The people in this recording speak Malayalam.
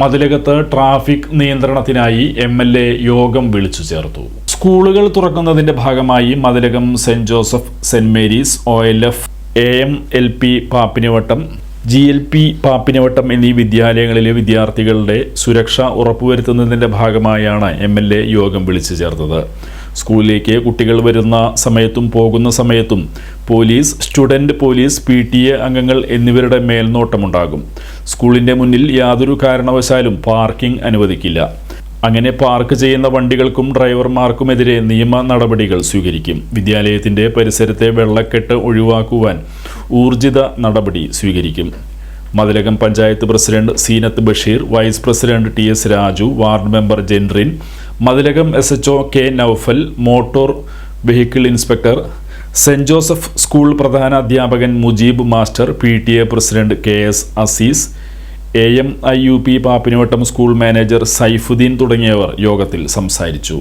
മതിലകത്ത് ട്രാഫിക് നിയന്ത്രണത്തിനായി എം എൽ എ യോഗം വിളിച്ചു ചേർത്തു. സ്കൂളുകൾ തുറക്കുന്നതിന്റെ ഭാഗമായി Mathilakam Saint Joseph Saint Mary's O L F A M L P Pappinivattam G L P Pappinivattam എന്നീ വിദ്യാലയങ്ങളിലെ വിദ്യാർത്ഥികളുടെ സുരക്ഷ ഉറപ്പുവരുത്തുന്നതിന്റെ ഭാഗമായാണ് എം യോഗം വിളിച്ചു ചേർത്തത്. സ്കൂളിലേക്ക് കുട്ടികൾ വരുന്ന സമയത്തും പോകുന്ന സമയത്തും police student police P T A അംഗങ്ങൾ എന്നിവരുടെ മേൽനോട്ടമുണ്ടാകും. സ്കൂളിന്റെ മുന്നിൽ യാതൊരു കാരണവശാലും പാർക്കിംഗ് അനുവദിക്കില്ല. അങ്ങനെ പാർക്ക് ചെയ്യുന്ന വണ്ടികൾക്കും ഡ്രൈവർമാർക്കുമെതിരെ നിയമ നടപടികൾ സ്വീകരിക്കും. വിദ്യാലയത്തിന്റെ പരിസരത്തെ വെള്ളക്കെട്ട് ഒഴിവാക്കുവാൻ ഊർജിത നടപടി സ്വീകരിക്കും. Mathilakam panchayat president Seenath Basheer vice president T S Raju ward member Jentin Mathilakam S H O K Noufal motor vehicle inspector Saint Joseph school പ്രധാന അധ്യാപകൻ Mujeeb master P T A president K S Azeez A M I U P Pappinivattam school manager Saifuddeen തുടങ്ങിയവർ യോഗത്തിൽ സംസാരിച്ചു.